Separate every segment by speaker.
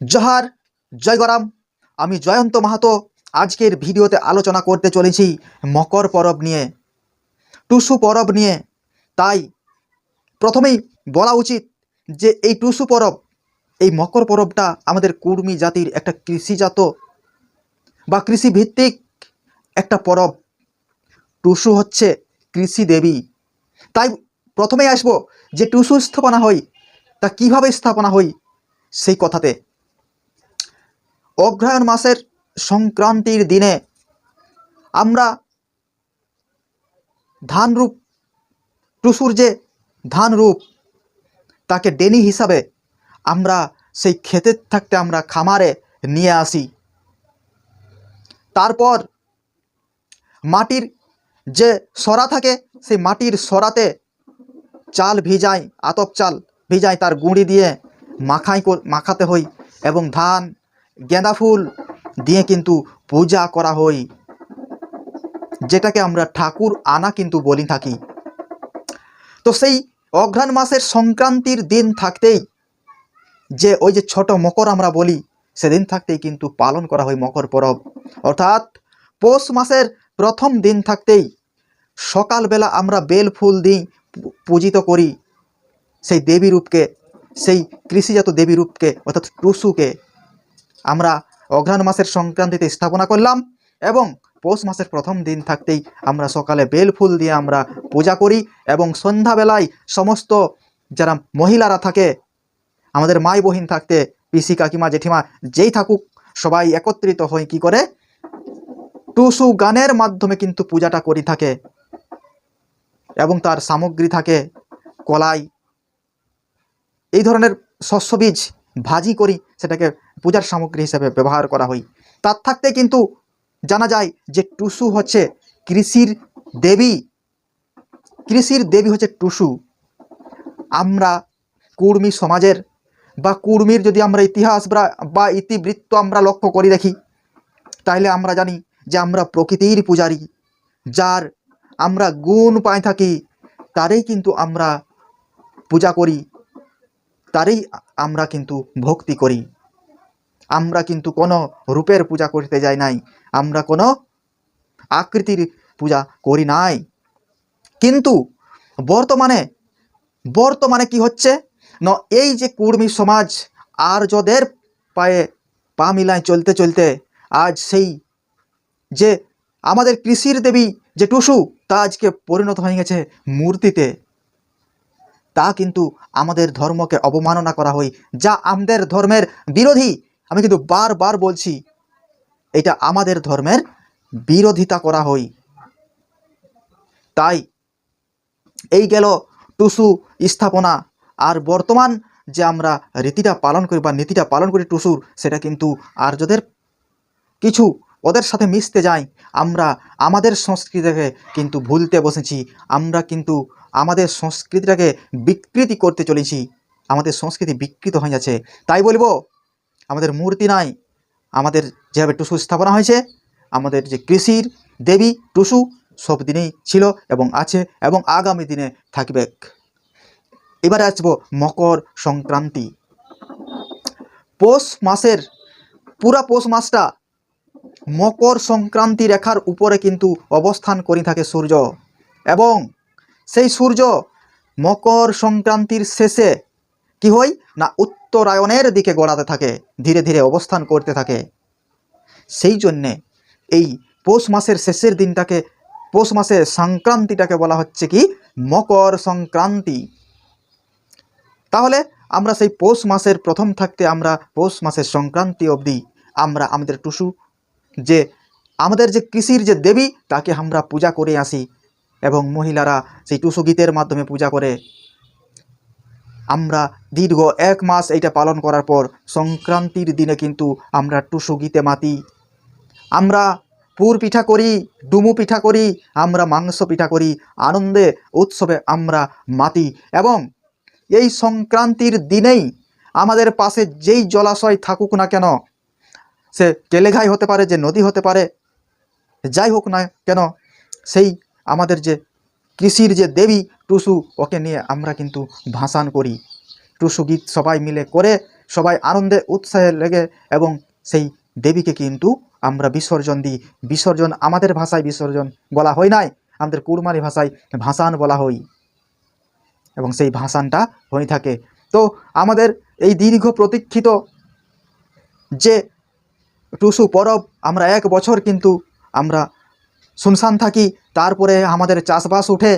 Speaker 1: জহার, জয় গরাম। আমি জয়ন্ত মাহাতো আজকের ভিডিওতে আলোচনা করতে চলেছি মকর পরব নিয়ে, টুসু পরব নিয়ে। তাই প্রথমেই বলা উচিত যে এই টুসু পরব, এই মকর পরবটা আমাদের কুর্মী জাতির একটা কৃষিজাত বা কৃষিভিত্তিক একটা পরব। টুসু হচ্ছে কৃষি দেবী। তাই প্রথমেই আসব যে টুসু স্থাপনা হয়, তা কীভাবে স্থাপনা হয় সেই কথাতে। অগ্রহায়ণ মাসের সংক্রান্তির দিনে আমরা ধানরূপ, টুসুর যে ধানরূপ, তাকে ডেনি হিসাবে আমরা সেই ক্ষেতের থাকতে আমরা খামারে নিয়ে আসি। তারপর মাটির যে সরা থাকে, সেই মাটির সরাতে চাল ভিজাই, আতপ চাল ভিজাই তার গুঁড়ি দিয়ে মাখাই মাখাতে হই এবং ধান গেঁদা ফুল দিয়ে কিন্তু পূজা করা হয়। যেটাকে আমরা ঠাকুর আনা কিন্তু বলি থাকি। তো সেই অঘ্রাণ মাসের সংক্রান্তির দিন থাকতেই যে ওই যে ছোট মকর আমরা বলি, সেদিন থাকতেই কিন্তু পালন করা হয় মকর পরব। অর্থাৎ পৌষ মাসের প্রথম দিন থাকতেই সকালবেলা আমরা বেল ফুল দিই, পূজিত করি। সেই দেবী রূপকে, সেই কৃষিজাত দেবী রূপকে, অর্থাৎ টুসুকে আমরা অঘ্রাণ মাসের সংক্রান্তিতে স্থাপনা করলাম এবং পৌষ মাসের প্রথম দিন থাকতেই আমরা সকালে বেল ফুল দিয়ে আমরা পূজা করি এবং সন্ধ্যাবেলায় সমস্ত যারা মহিলারা থাকে, আমাদের মাই বহিন থাকতে, পিসি, কাকিমা, জেঠিমা যেই থাকুক, সবাই একত্রিত হয়ে কি করে? টুসু গানের মাধ্যমে কিন্তু পূজাটা করি থাকে এবং তার সামগ্রী থাকে কলাই। এই ধরনের শস্য বীজ ভাজি করি, সেটাকে পূজার সামগ্রী হিসেবে ব্যবহার করা হয়। তার থাকতে কিন্তু জানা যায় যে টুসু হচ্ছে কৃষির দেবী। কৃষির দেবী হচ্ছে টুসু। আমরা কুর্মী সমাজের বা কুর্মীর যদি আমরা ইতিহাস বা- ইতিবৃত্ত আমরা লক্ষ্য করি দেখি তাহলে আমরা জানি যে আমরা প্রকৃতির পূজারী, যার আমরা গুণ পাই থাকি, তারই কিন্তু আমরা পূজা করি। তারই আমরা কিন্তু ভক্তি করি। আমরা কিন্তু কোনো রূপের পূজা করতে যাই নাই। আমরা কোনো আকৃতির পূজা করি নাই। কিন্তু বর্তমানে বর্তমানে কি হচ্ছে? ন, এই যে কুর্মী সমাজ আর্যদের পায়ে পা মিলায় চলতে চলতে, আজ সেই যে আমাদের কৃষির দেবী যে টুসু, তা আজকে পরিণত হয়ে গেছে মূর্তিতে। তা কিন্তু আমাদের ধর্মকে অবমাননা করা হয়, যা আমাদের ধর্মের বিরোধী। আমি কিন্তু বারবার বলছি, এটা আমাদের ধর্মের বিরোধিতা করা হয়। তাই এই গেল টুসু স্থাপনা। আর বর্তমান যে আমরা রীতিটা পালন করি বা নীতিটা পালন করি টুসুর, সেটা কিন্তু আর্যদের কিছু ওদের সাথে মিশতে যাই আমরা আমাদের সংস্কৃতিকে কিন্তু ভুলতে বসেছি। আমরা কিন্তু আমাদের সংস্কৃতিটাকে বিকৃতি করতে চলেছি। আমাদের সংস্কৃতি বিকৃত হয়ে যাচ্ছে। তাই বলব, আমাদের মূর্তি নাই। আমাদের যেভাবে টুসু স্থাপনা হয়েছে, আমাদের যে কৃষির দেবী টুসু, সব দিনেই ছিল এবং আছে এবং আগামী দিনে থাকবে। এবারে আসব মকর সংক্রান্তি। পৌষ মাসের, পুরা পৌষ মাসটা মকর সংক্রান্তি রেখার উপরে কিন্তু অবস্থান করে থাকে সূর্য। এবং সেই সূর্য মকর সংক্রান্তির শেষে কি হয়? না, উত্তরায়ণের দিকে গড়াতে থাকে, ধীরে ধীরে অবস্থান করতে থাকে। সেই জন্যে এই পৌষ মাসের শেষের দিনটাকে, পৌষ মাসের সংক্রান্তিটাকে বলা হচ্ছে কি? মকর সংক্রান্তি। তাহলে আমরা সেই পৌষ মাসের প্রথম থাকতে আমরা পৌষ মাসের সংক্রান্তি অবধি আমরা আমাদের টুসু যে, আমাদের যে কৃষির যে দেবী, তাকে আমরা পূজা করে আসি। এবং মহিলারা সেই টুসু গীতের মাধ্যমে পূজা করে। আমরা দীর্ঘ এক মাস এইটা পালন করার পর সংক্রান্তির দিনে কিন্তু আমরা টুসু গীতে মাতি। আমরা পুর পিঠা করি, ডুমু পিঠা করি, আমরা মাংস পিঠা করি, আনন্দে, উৎসবে আমরা মাতি এবং এই সংক্রান্তির দিনেই আমাদের পাশে যেই জলাশয় থাকুক না কেন, সে কেলেঘাই হতে পারে, যে নদী হতে পারে, যাই হোক না কেন, সেই আমাদের যে কৃষির যে দেবী টুসু, ওকে নিয়ে আমরা কিন্তু ভাসান করি। টুসু গীত সবাই মিলে করে, সবাই আনন্দে, উৎসাহে লেগে এবং সেই দেবীকে কিন্তু আমরা বিসর্জন দিই। বিসর্জন আমাদের ভাষায় বিসর্জন বলা হয় নাই, আমাদের কুরমারি ভাষায় ভাসান বলা হয় এবং সেই ভাসানটা হয়ে থাকে। তো আমাদের এই দীর্ঘ প্রতীক্ষিত যে টুসু পরব, আমরা এক বছর কিন্তু আমরা শুনশান থাকি, তারপরে আমাদের চাষবাস উঠে,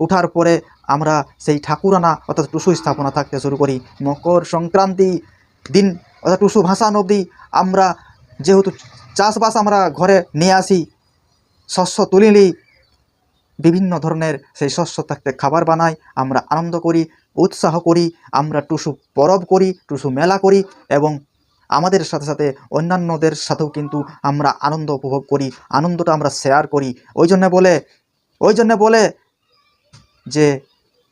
Speaker 1: উঠার পরে আমরা সেই ঠাকুরানা অর্থাৎ টুসু স্থাপনা থাকতে শুরু করি। মকর সংক্রান্তি দিন অর্থাৎ টুসু ভাসান অবধি আমরা যেহেতু চাষবাস আমরা ঘরে নিয়ে আসি, শস্য তুলিলি, বিভিন্ন ধরনের সেই শস্য থাকতে খাবার বানাই, আমরা আনন্দ করি, উৎসাহ করি, আমরা টুসু পরব করি, টুসু মেলা করি এবং আমাদের সাথে সাথে অন্যান্যদের সাথেও কিন্তু আমরা আনন্দ উপভোগ করি, আনন্দটা আমরা শেয়ার করি। ওই জন্য বলে, ওই জন্য বলে যে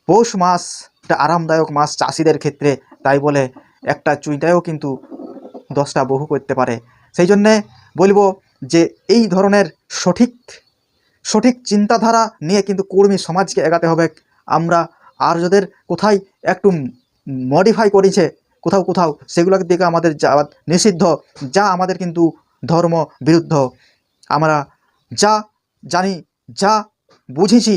Speaker 1: পৌষ মাস একটা আরামদায়ক মাস চাষিদের ক্ষেত্রে। তাই বলে একটা চুইটাও কিন্তু দশটা বহু করতে পারে। সেই জন্যে বলব যে এই ধরনের সঠিক সঠিক চিন্তাধারা নিয়ে কিন্তু কর্মী সমাজকে এগাতে হবে। আমরা আর যাদের কোথায় একটু মডিফাই করেছে কোথাও কোথাও সেগুলোর দিকে আমাদের যাওয়া নিষিদ্ধ, যা আমাদের কিন্তু ধর্ম বিরুদ্ধ। আমরা যা জানি, যা বুঝেছি,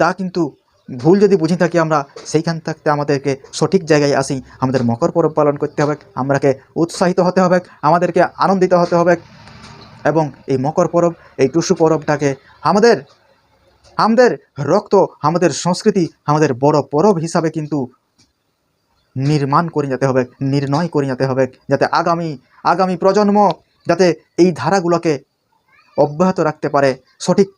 Speaker 1: তা কিন্তু ভুল যদি বুঝে থাকি আমরা, সেইখান থাকতে আমাদেরকে সঠিক জায়গায় আসি। আমাদের মকর পরব পালন করতে হবে, আমরাকে উৎসাহিত হতে হবে, আমাদেরকে আনন্দিত হতে হবে এবং এই মকর পরব, এই টুসু পরবটাকে আমাদের আমাদের রক্ত, আমাদের সংস্কৃতি, আমাদের বড় পরব হিসাবে কিন্তু নির্মাণ করে যেতে হবে, নির্ণয় করে যেতে হবে, যাতে আগামী আগামী প্রজন্ম যাতে এই ধারাগুলোকে অব্যাহত রাখতে পারে, সঠিক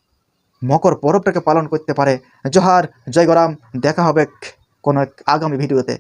Speaker 1: মকর পরবটাকে পালন করতে পারে। জহার, জয়গরাম, দেখা হবে কোনো এক আগামী ভিডিওতে।